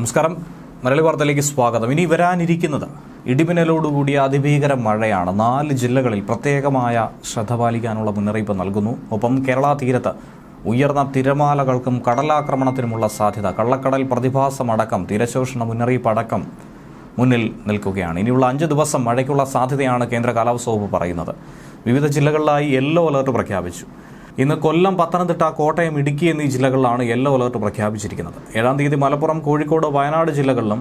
നമസ്കാരം. മലയാളി വാർത്തയിലേക്ക് സ്വാഗതം. ഇനി വരാനിരിക്കുന്നത് ഇടിമിന്നലോടുകൂടിയ അതിഭീകര മഴയാണ്. നാല് ജില്ലകളിൽ പ്രത്യേകമായ ശ്രദ്ധ പാലിക്കാനുള്ള മുന്നറിയിപ്പ് നൽകുന്നു. ഒപ്പം കേരള തീരത്ത് ഉയർന്ന തിരമാലകൾക്കും കടലാക്രമണത്തിനുമുള്ള സാധ്യത കള്ളക്കടൽ പ്രതിഭാസമടക്കം തീരശോഷണ മുന്നറിയിപ്പ് അടക്കം മുന്നിൽ നിൽക്കുകയാണ്. ഇനിയുള്ള അഞ്ച് ദിവസം മഴയ്ക്കുള്ള സാധ്യതയാണ് കേന്ദ്ര കാലാവസ്ഥ വകുപ്പ് പറയുന്നത്. വിവിധ ജില്ലകളിലായി യെല്ലോ അലർട്ട് പ്രഖ്യാപിച്ചു. ഇന്ന് കൊല്ലം പത്തനംതിട്ട കോട്ടയം ഇടുക്കി എന്നീ ജില്ലകളിലാണ് യെല്ലോ അലർട്ട് പ്രഖ്യാപിച്ചിരിക്കുന്നത്. ഏഴാം തീയതി മലപ്പുറം കോഴിക്കോട് വയനാട് ജില്ലകളിലും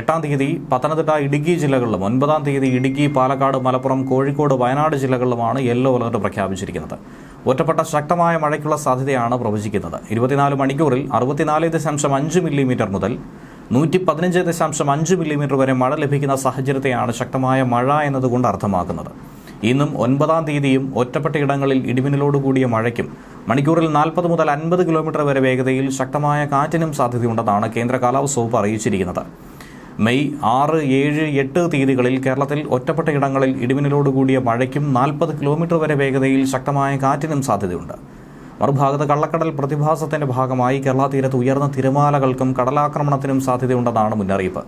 എട്ടാം തീയതി പത്തനംതിട്ട ഇടുക്കി ജില്ലകളിലും ഒൻപതാം തീയതി ഇടുക്കി പാലക്കാട് മലപ്പുറം കോഴിക്കോട് വയനാട് ജില്ലകളിലുമാണ് യെല്ലോ അലർട്ട് പ്രഖ്യാപിച്ചിരിക്കുന്നത്. ഒറ്റപ്പെട്ട ശക്തമായ മഴയ്ക്കുള്ള സാധ്യതയാണ് പ്രവചിക്കുന്നത്. ഇരുപത്തിനാല് മണിക്കൂറിൽ അറുപത്തിനാല് ദശാംശം അഞ്ച് മില്ലിമീറ്റർ മുതൽ നൂറ്റി പതിനഞ്ച് ദശാംശം അഞ്ച് മില്ലിമീറ്റർ വരെ മഴ ലഭിക്കുന്ന സാഹചര്യത്തെയാണ് ശക്തമായ മഴ എന്നതുകൊണ്ട് അർത്ഥമാക്കുന്നത്. ഇന്നും ഒൻപതാം തീയതിയും ഒറ്റപ്പെട്ട ഇടങ്ങളിൽ ഇടിമിന്നലോട് കൂടിയ മഴയ്ക്കും മണിക്കൂറിൽ നാൽപ്പത് മുതൽ അൻപത് കിലോമീറ്റർ വരെ വേഗതയിൽ ശക്തമായ കാറ്റിനും സാധ്യതയുണ്ടെന്നാണ് കേന്ദ്ര കാലാവസ്ഥ വകുപ്പ് അറിയിച്ചിരിക്കുന്നത്. മെയ് ആറ് ഏഴ് എട്ട് തീയതികളിൽ കേരളത്തിൽ ഒറ്റപ്പെട്ട ഇടങ്ങളിൽ ഇടിമിന്നലോട് കൂടിയ മഴയ്ക്കും നാൽപ്പത് കിലോമീറ്റർ വരെ വേഗതയിൽ ശക്തമായ കാറ്റിനും സാധ്യതയുണ്ട്. മറുഭാഗത്ത് കള്ളക്കടൽ പ്രതിഭാസത്തിന്റെ ഭാഗമായി കേരള തീരത്ത് ഉയർന്ന തിരമാലകൾക്കും കടലാക്രമണത്തിനും സാധ്യതയുണ്ടെന്നാണ് മുന്നറിയിപ്പ്.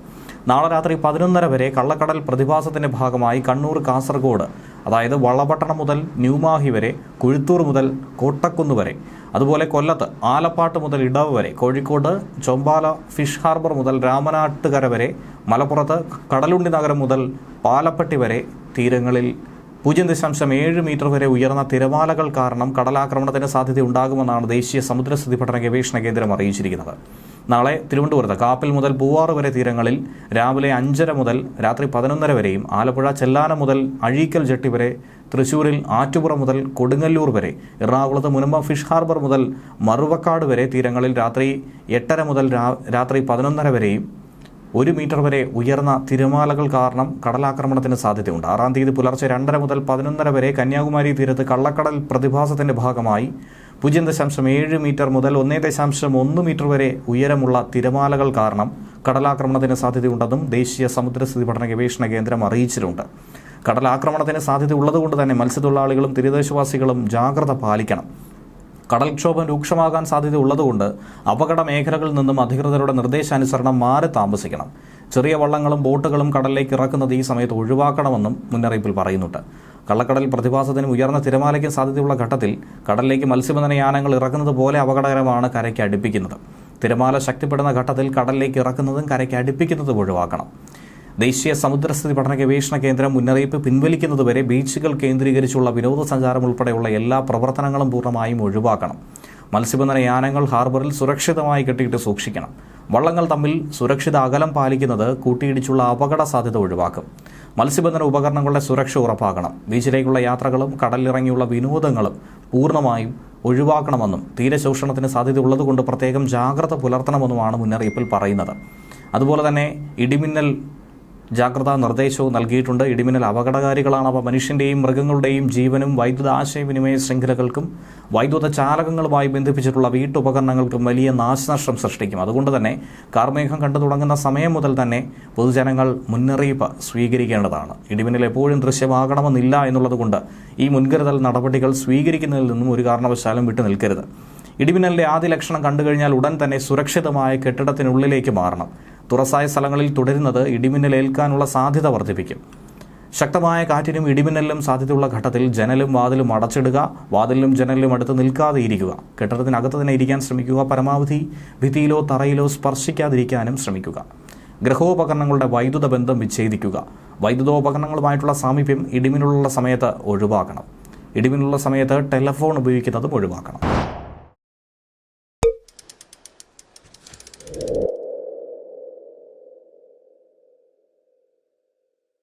നാളെ രാത്രി പതിനൊന്നര വരെ കള്ളക്കടൽ പ്രതിഭാസത്തിന്റെ ഭാഗമായി കണ്ണൂർ കാസർഗോഡ് അതായത് വള്ളപട്ടണം മുതൽ ന്യൂമാഹി വരെ കുഴുത്തൂർ മുതൽ കോട്ടക്കുന്ന് വരെ അതുപോലെ കൊല്ലത്ത് ആലപ്പാട്ട് മുതൽ ഇടവ് വരെ കോഴിക്കോട് ചൊമ്പാല ഫിഷ് ഹാർബർ മുതൽ രാമനാട്ടുകര വരെ മലപ്പുറത്ത് കടലുണ്ടി നഗരം മുതൽ പാലപ്പെട്ടി വരെ തീരങ്ങളിൽ പൂജ്യം ദശാംശം ഏഴ് മീറ്റർ വരെ ഉയർന്ന തിരമാലകൾ കാരണം കടലാക്രമണത്തിന് സാധ്യതയുണ്ടാകുമെന്നാണ് ദേശീയ സമുദ്രസ്ഥിതി പഠന ഗവേഷണ കേന്ദ്രം അറിയിച്ചിരിക്കുന്നത്. നാളെ തിരുവനന്തപുരത്ത് കാപ്പിൽ മുതൽ പൂവാറ് വരെ തീരങ്ങളിൽ രാവിലെ അഞ്ചര മുതൽ രാത്രി പതിനൊന്നര വരെയും ആലപ്പുഴ ചെല്ലാനം മുതൽ അഴീക്കൽ ജെട്ടി വരെ തൃശൂരിൽ ആറ്റുപുറ മുതൽ കൊടുങ്ങല്ലൂർ വരെ എറണാകുളത്ത് മുനമ്പ ഫിഷ് ഹാർബർ മുതൽ മറുവക്കാട് വരെ തീരങ്ങളിൽ രാത്രി എട്ടര മുതൽ രാത്രി പതിനൊന്നര വരെയും ഒരു മീറ്റർ വരെ ഉയർന്ന തിരമാലകൾ കാരണം കടലാക്രമണത്തിന് സാധ്യതയുണ്ട്. ആറാം തീയതി പുലർച്ചെ രണ്ടര മുതൽ പതിനൊന്നര വരെ കന്യാകുമാരി തീരത്ത് കള്ളക്കടൽ പ്രതിഭാസത്തിന്റെ ഭാഗമായി പൂജ്യം ദശാംശം ഏഴ് മീറ്റർ മുതൽ ഒന്നേ ദശാംശം ഒന്ന് മീറ്റർ വരെ ഉയരമുള്ള തിരമാലകൾ കാരണം കടലാക്രമണത്തിന് സാധ്യതയുണ്ടെന്നും ദേശീയ സമുദ്രസ്ഥിതി പഠന ഗവേഷണ കേന്ദ്രം അറിയിച്ചിട്ടുണ്ട്. കടലാക്രമണത്തിന് സാധ്യത ഉള്ളതുകൊണ്ട് തന്നെ മത്സ്യത്തൊഴിലാളികളും തീരദേശവാസികളും ജാഗ്രത പാലിക്കണം. കടൽക്ഷോഭം രൂക്ഷമാകാൻ സാധ്യത ഉള്ളതുകൊണ്ട് അപകട മേഖലകളിൽ നിന്നും അധികൃതരുടെ നിർദ്ദേശാനുസരണം മാറി താമസിക്കണം. ചെറിയ വള്ളങ്ങളും ബോട്ടുകളും കടലിലേക്ക് ഇറക്കുന്നത് ഈ സമയത്ത് ഒഴിവാക്കണമെന്നും മുന്നറിയിപ്പിൽ പറയുന്നുണ്ട്. കള്ളക്കടൽ പ്രതിഭാസത്തിനും ഉയർന്ന തിരമാലയ്ക്കും സാധ്യതയുള്ള ഘട്ടത്തിൽ കടലിലേക്ക് മത്സ്യബന്ധന യാനങ്ങൾ ഇറക്കുന്നത് പോലെ അപകടകരമാണ് കരയ്ക്ക് അടുപ്പിക്കുന്നത്. തിരമാല ശക്തിപ്പെടുന്ന ഘട്ടത്തിൽ കടലിലേക്ക് ഇറക്കുന്നതും കരയ്ക്ക് അടുപ്പിക്കുന്നതും ഒഴിവാക്കണം. ദേശീയ സമുദ്രസ്ഥിതി പഠന ഗവേഷണ കേന്ദ്രം മുന്നറിയിപ്പ് പിൻവലിക്കുന്നതുവരെ ബീച്ചുകൾ കേന്ദ്രീകരിച്ചുള്ള വിനോദസഞ്ചാരം ഉൾപ്പെടെയുള്ള എല്ലാ പ്രവർത്തനങ്ങളും പൂർണമായും ഒഴിവാക്കണം. മത്സ്യബന്ധന യാനങ്ങൾ ഹാർബറിൽ സുരക്ഷിതമായി കെട്ടിയിട്ട് സൂക്ഷിക്കണം. വള്ളങ്ങൾ തമ്മിൽ സുരക്ഷിത അകലം പാലിക്കുന്നത് കൂട്ടിയിടിച്ചുള്ള അപകട സാധ്യത ഒഴിവാക്കും. മത്സ്യബന്ധന ഉപകരണങ്ങളുടെ സുരക്ഷ ഉറപ്പാക്കണം. ബീച്ചിലേക്കുള്ള യാത്രകളും കടലിറങ്ങിയുള്ള വിനോദങ്ങളും പൂർണമായും ഒഴിവാക്കണമെന്നും തീരശോഷണത്തിന് സാധ്യത ഉള്ളതുകൊണ്ട് പ്രത്യേകം ജാഗ്രത പുലർത്തണമെന്നുമാണ് മുന്നറിയിപ്പിൽ പറയുന്നത്. അതുപോലെ തന്നെ ഇടിമിന്നൽ ജാഗ്രതാ നിർദ്ദേശവും നൽകിയിട്ടുണ്ട്. ഇടിമിന്നൽ അപകടകാരികളാണ് അവ മനുഷ്യന്റെയും മൃഗങ്ങളുടെയും ജീവനും വൈദ്യുത ആശയവിനിമയ ശൃംഖലകൾക്കും വൈദ്യുത ചാലകങ്ങളുമായി ബന്ധിപ്പിച്ചിട്ടുള്ള വീട്ടുപകരണങ്ങൾക്കും വലിയ നാശനഷ്ടം സൃഷ്ടിക്കും. അതുകൊണ്ട് തന്നെ കാർമേഘം കണ്ടു തുടങ്ങുന്ന സമയം മുതൽ തന്നെ പൊതുജനങ്ങൾ മുന്നറിയിപ്പ് സ്വീകരിക്കേണ്ടതാണ്. ഇടിമിന്നൽ എപ്പോഴും ദൃശ്യമാകണമെന്നില്ല എന്നുള്ളതുകൊണ്ട് ഈ മുൻകരുതൽ നടപടികൾ സ്വീകരിക്കുന്നതിൽ നിന്നും ഒരു കാരണവശാലും വിട്ടു നിൽക്കരുത്. ഇടിമിന്നലിന്റെ ആദ്യ ലക്ഷണം കണ്ടു കഴിഞ്ഞാൽ ഉടൻ തന്നെ സുരക്ഷിതമായ കെട്ടിടത്തിനുള്ളിലേക്ക് മാറണം. തുറസായ സ്ഥലങ്ങളിൽ തുടരുന്നത് ഇടിമിന്നലേൽക്കാനുള്ള സാധ്യത വർദ്ധിപ്പിക്കും. ശക്തമായ കാറ്റിനും ഇടിമിന്നലിനും സാധ്യതയുള്ള ഘട്ടത്തിൽ ജനലും വാതിലും അടച്ചിടുക വാതിലിലും ജനലിലും അടുത്ത് നിൽക്കാതെ ഇരിക്കുക. കെട്ടിടത്തിനകത്ത് തന്നെ ഇരിക്കാൻ ശ്രമിക്കുക പരമാവധി ഭിത്തിയിലോ തറയിലോ സ്പർശിക്കാതിരിക്കാനും ശ്രമിക്കുക. ഗ്രഹോപകരണങ്ങളുടെ വൈദ്യുത ബന്ധം വിച്ഛേദിക്കുക. വൈദ്യുതോപകരണങ്ങളുമായിട്ടുള്ള സാമീപ്യം ഇടിമിനുള്ള സമയത്ത് ഒഴിവാക്കണം. ഇടിമിനുള്ള സമയത്ത് ടെലഫോൺ ഉപയോഗിക്കുന്നതും ഒഴിവാക്കണം.